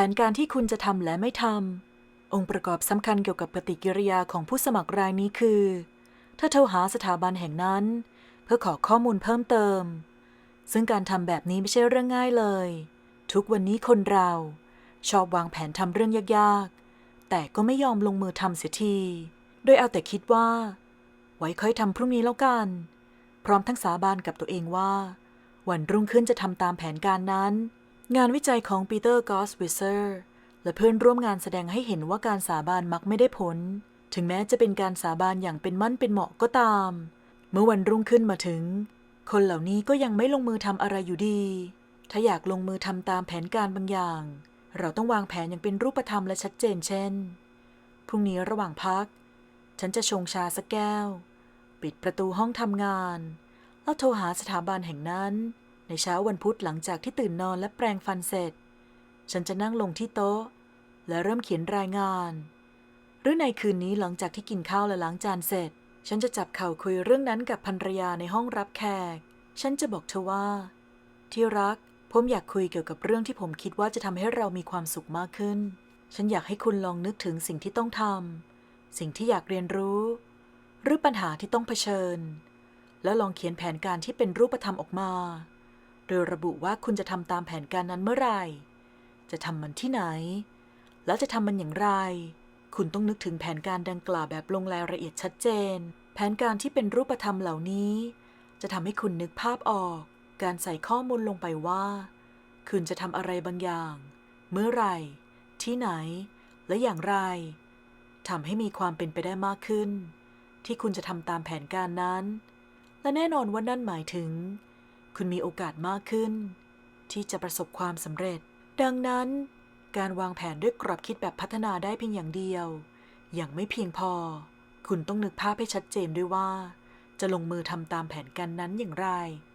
ผนการที่คุณจะทำและไม่ทำ องค์ประกอบสำคัญเกี่ยวกับปฏิกิริยาของผู้สมัครรายนี้คือถ้าโทรหาสถาบันแห่งนั้น เพื่อขอข้อมูลเพิ่มเติม ซึ่งการทำแบบนี้ไม่ใช่เรื่องง่ายเลย ทุกวันนี้คนเรา ชอบวางแผนทำเรื่องยากๆ แต่ก็ไม่ยอมลงมือทำเสียที โดยเอาแต่คิดว่า ไว้ค่อยทำพรุ่งนี้แล้วกัน พร้อมทั้งสาบานกับตัวเองว่า วันรุ่งขึ้นจะทำตามแผนการนั้น งานวิจัยของปีเตอร์กอสวิเซอร์และเพื่อนร่วมงานแสดงให้เห็นว่าการสาบานมักไม่ได้ผล ถึงแม้จะเป็นการสาบานอย่างเป็นมั่นเป็นเหมาะก็ตาม เมื่อวันรุ่งขึ้นมาถึง คนเหล่านี้ก็ยังไม่ลงมือทำอะไรอยู่ดี ถ้าอยากลงมือทำตามแผนการบางอย่าง เราต้องวางแผนอย่างเป็นรูปธรรมและชัดเจนเช่น พรุ่งนี้ระหว่างพัก ฉันจะชงชาสักแก้ว ปิดประตูห้องทำงาน แล้วโทรหาสถาบันแห่งนั้น ในเช้าวันพุธหลังจากที่ตื่นนอนและแปรงฟันเสร็จ ฉันจะนั่งลงที่โต๊ะ และเริ่มเขียนรายงาน หรือในคืนนี้หลังจากที่กินข้าวและล้างจานเสร็จ ฉันจะจับเข่าคุยเรื่องนั้นกับภรรยาในห้องรับแขก ฉันจะบอกเธอว่า ที่รัก ผมอยากคุยเกี่ยวกับเรื่องที่ผมคิดว่าจะทำให้เรามีความสุขมากขึ้น ฉันอยากให้คุณลองนึกถึงสิ่งที่ต้องทำสิ่งที่อยากเรียนรู้ หรือปัญหาที่ต้องเผชิญ แล้วลองเขียนแผนการที่เป็นรูปธรรมออกมา โดยระบุว่าคุณจะทำตามแผนการนั้นเมื่อไหร่ จะทำมันที่ไหน แล้วจะทำมันอย่างไร คุณต้องนึกถึงแผนการดังกล่าวแบบลงรายละเอียดชัดเจน แผนการที่เป็นรูปธรรมเหล่านี้ จะทำให้คุณนึกภาพออก การใส่ข้อมูลลงไปว่า คุณจะทำอะไรบางอย่าง เมื่อไหร่ ที่ไหน และอย่างไรทำให้มีความเป็นไปได้มากขึ้น ที่คุณจะทำตามแผนการนั้น และแน่นอนว่านั่นหมายถึง คุณมีโอกาสมากขึ้น ที่จะประสบความสำเร็จ ดังนั้น การวางแผนด้วยกรอบคิดแบบพัฒนาได้เพียงอย่างเดียวยังไม่เพียงพอ คุณต้องนึกภาพให้ชัดเจนด้วยว่า จะลงมือทำตามแผนการนั้นอย่างไร